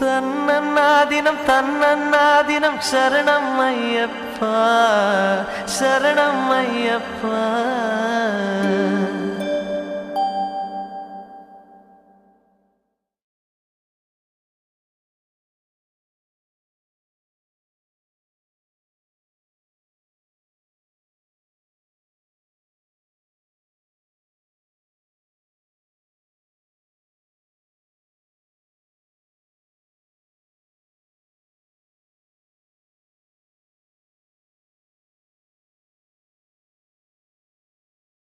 தன்னன்னாதினம் தன்னன்னாதினம் சரணம் ஐயப்பா சரணம் ஐயப்பா.